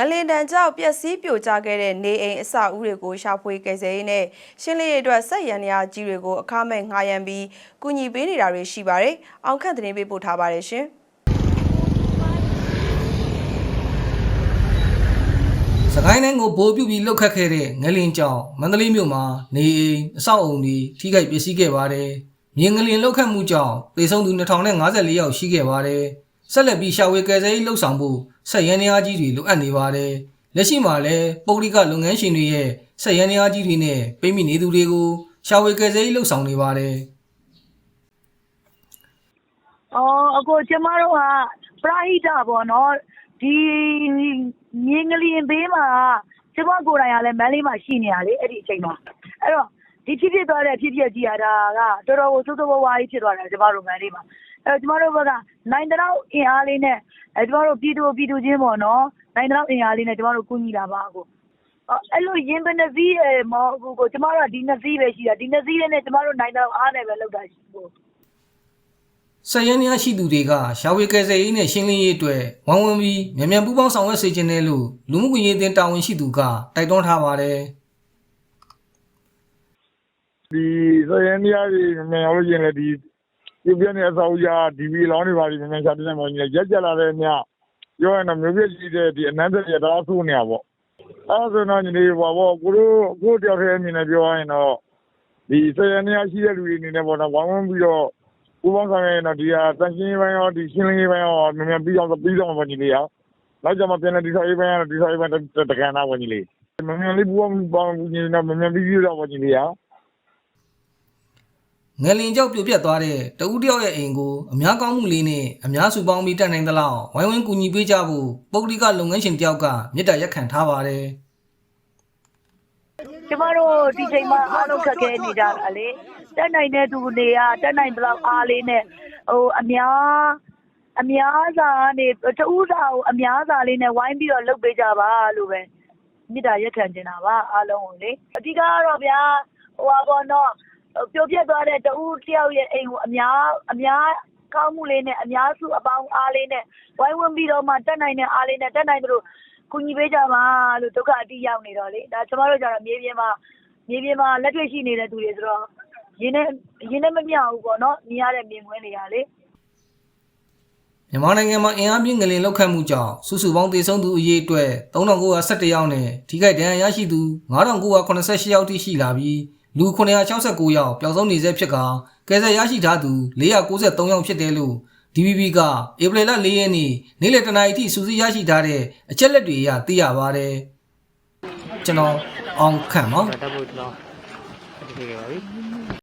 ငလင်တန်ကြောင့်ပျက်စီးပြိုကျခဲ့တဲ့နေအိမ်အဆောက်အဦတွေကိုရှာဖွေကယ်ဆယ်ရေးနဲ့ရှင်းလင်းရေးအတွက်စက်ရန်ရာကြီးတွေကိုအခမဲ့ငှားရမ်းပြီးကူညီပေးနေတာတွေရှိပါတယ်။အောင်ခန့်သတင်းပေးပို့ထားပါတယ်ရှင်။စကိုင်းတိုင်းကိုဗိုလ်ပြုပြီးလှုပ်ခတ်ခဲ့တဲ့ငလင်ကြောင့်မန္တလေးမြို့မှာနေအိမ်အဆောက်အုံတွေထိခိုက်ပျက်စီးခဲ့ပါတယ်။မြေငလင်လှုပ်ခတ်မှုကြောင့်ပေဆုံးသူ2054ယောက်ရှိခဲ့ပါတယ်။ဆက်လက်ပြီးရှာဝေကယ်ဆယ်ရေးလှုပ်ဆောင်ဖို့ ဆက်ရန်ရာကြီးတွေလိုအပ်နေပါတယ်။လက်ရှိမှာလည်းပုဂ္ဂလိကလုပ်ငန်းရှင်တွေရဲ့ဆက်ရန်ရာကြီးတွေနဲ့ပိတ်မိနေသူတွေကိုရှာဝေကယ်ဆယ်ရေးလှုပ်ဆောင်နေပါတယ်။။အော်အခုကျမတို့ကပရဟိတပေါ့နော်ဒီမြင်းငလျင်ဘေးမှာကျမကိုယ်တိုင်ကလည်းမန်းလေးမှာရှိနေရလေအဲ့ဒီအချိန်မှာအဲ့တော့ ဒီဖြစ်ဖြစ်သွားတဲ့အဖြစ်ဖြစ်ကြီးရတာကတော်တော်ကိုစိုးစိုးဝါးဝါးကြီးဖြစ်သွားတာကျမတို့မန်းလေးမှာအဲ့တော့ကျမတို့ဘက်ကနိုင်တဲ့လောက်အင်အားလေးနဲ့အဲကျမတို့ပြည်သူပြည်သူချင်းပေါ့နော်နိုင်တဲ့လောက်အင်အားလေးနဲ့ကျမတို့ကူညီလာပါအခုအော်အဲ့လိုရင်ပနစည်းအဲမဟုတ်ဘူးကိုကျမတို့ကဒီနှစ်စီးပဲရှိတာဒီနှစ်စီးနဲ့ကျမတို့နိုင်တဲ့လောက်အားနဲ့ပဲလုပ်တာရှိဘူးဆက်ရန်ရရှိသူတွေကရှာဝေကယ်ဆယ်ရေးနဲ့ရှင်းလင်းရေးအတွက်ဝိုင်းဝန်းပြီးမြန်မြန်ပူးပေါင်းဆောင်ရွက်စေချင်တယ်လို့လူမှုကွန်ရက်အသင်းတာဝန်ရှိသူကတိုက်တွန်းထားပါတယ် ဒီစရန်တရားတွေမြန်ရောက်လို့ရှိရင်လည်းဒီပြုပြနေအစောကြီးကဒီဗီလောင်းတွေပါပြီးမြန်မြန်ရှာတင်နေမှာကြီးရက်ကြက်လာတဲ့ညပြောရင်တော့မျိုးပြကြီးတဲ့ဒီအနန္တရတာဆိုးနေရပေါ့အဲဆိုတော့ညီလေးပါပေါ့ကိုတို့ကိုတယောက်တည်းအမြင်နဲ့ပြောရရင်တော့ဒီစရန်တရားရှိတဲ့လူတွေအနေနဲ့ပေါ့နော်ဝိုင်းဝန်းပြီးတော့ပူပေါင်းဆောင်ရရင်တော့ဒီဟာတန်ရှင်းရေးပိုင်းရောဒီရှင်းလင်းရေးပိုင်းရောမြန်မြန်ပြီးအောင်ပြီးတော့ပေါ့ညီလေးရောနောက်ကြမှာပြန်တဲ့ဒီဆိုင်ရေးပိုင်းရောဒီဆိုင်ရေးပိုင်းတကန်တာပေါ့ညီလေးမြန်မြန်လေးပူပေါင်းပေါင်းညီလေးတော့မြန်မြန်ပြီးပြီးတော့ပေါ့ညီလေးရော ငလင်ကြောက်ပြိုပြက်သွားတဲ့တဦးတယောက်ရဲ့အိမ်ကိုအများကောင်းမှုလေးနဲ့အများစုပေါင်းပြီးတက်နိုင်သလောက်ဝိုင်းဝန်းကူညီပေးကြဖို့ပုဂ္ဂလိကလုပ်ငန်းရှင်တယောက်ကမြစ်တာရက်ခံထားပါတယ်ကျမတို့ဒီချိန်မှာအားလုံးခက်ခဲနေကြတာလေတက်နိုင်တဲ့သူတွေကတက်နိုင်ဘလောက်အားလေးနဲ့ဟိုအများအများစာကနေတဦးစာကိုအများစာလေးနဲ့ဝိုင်းပြီးတော့လုပ်ပေးကြပါလို့ပဲမေတ္တာရက်ခံချင်တာပါအားလုံးကိုလေအဓိကကတော့ဗျာဟိုပါဘောနော် ပြိုပြက်သွားတဲ့တဦးတယောက်ရဲ့အိမ်ကိုအများအများကောင်းမှုလေးနဲ့အများစုအပေါင်းအားလေးနဲ့ဝိုင်းဝန်းပြီးတော့မှတက်နိုင်တဲ့အားလေးနဲ့တက်နိုင်သူတို့ကူညီပေးကြပါလို့ဒုက္ခအတိရောက်နေတော့လေဒါကျမတို့ကြတော့မြေပြင်မှာမြေပြင်မှာလက်တွေ့ရှိနေတဲ့သူတွေဆိုတော့ရင်းနဲ့ရင်းနဲ့မမြောက်ဘူးပေါ့နော်မြင်ရတဲ့မြင်ကွင်းတွေကလေမြန်မာနိုင်ငံမှာအင်အားပြင်းငလင်လှုပ်ခတ်မှုကြောင့်စုစုပေါင်းသေဆုံးသူအရေအတွက်3911ယောက်နဲ့ထိခိုက်ဒဏ်ရာရရှိသူ9988ယောက်ထိရှိလာပြီး လူ969ယောက်ပျောက်ဆုံးနေဆဲဖြစ်ကကယ်ဆယ်ရရှိထားသူ493ယောက်ဖြစ်တယ်လို့ DBB ကဧပြီလ4ရက်နေ့နေ့လယ်တနာရီထိစုစည်းရရှိထားတဲ့အချက်လက်တွေအရသိရပါတယ်ကျွန်တော်အောင်ခန့်ပါတက်ဖို့ကျွန်တော်အတည်ခဲ့ပါပြီ